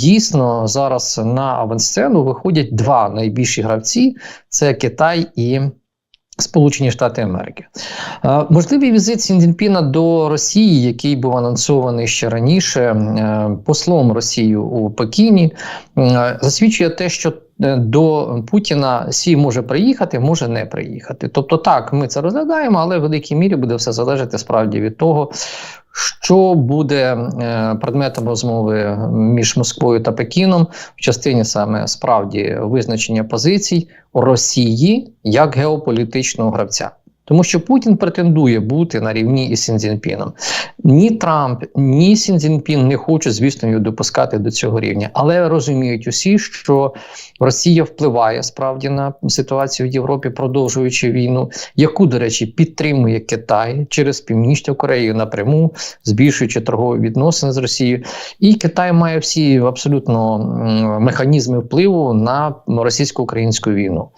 дійсно зараз на авансцену виходять два найбільші гравці: це Китай і. Сполучені Штати Америки. Е, можливий візит Сіндзінпіна до Росії, який був анонсований ще раніше е, послом Росії у Пекіні, е, засвідчує те, що до Путіна Сі може приїхати, може не приїхати. Тобто, так, ми це розглядаємо, але в великій мірі буде все залежати справді від того, що буде е, предметом розмови між Москвою та Пекіном в частині саме справді визначення позицій Росії як геополітичного гравця. Тому що Путін претендує бути на рівні із Сінзінпіном. Ні Трамп, ні Сінзінпін не хочуть, звісно, його допускати до цього рівня. Але розуміють усі, що Росія впливає справді на ситуацію в Європі, продовжуючи війну, яку, до речі, підтримує Китай через Північну Корею напряму, збільшуючи торгові відносини з Росією. І Китай має всі абсолютно механізми впливу на російсько-українську війну.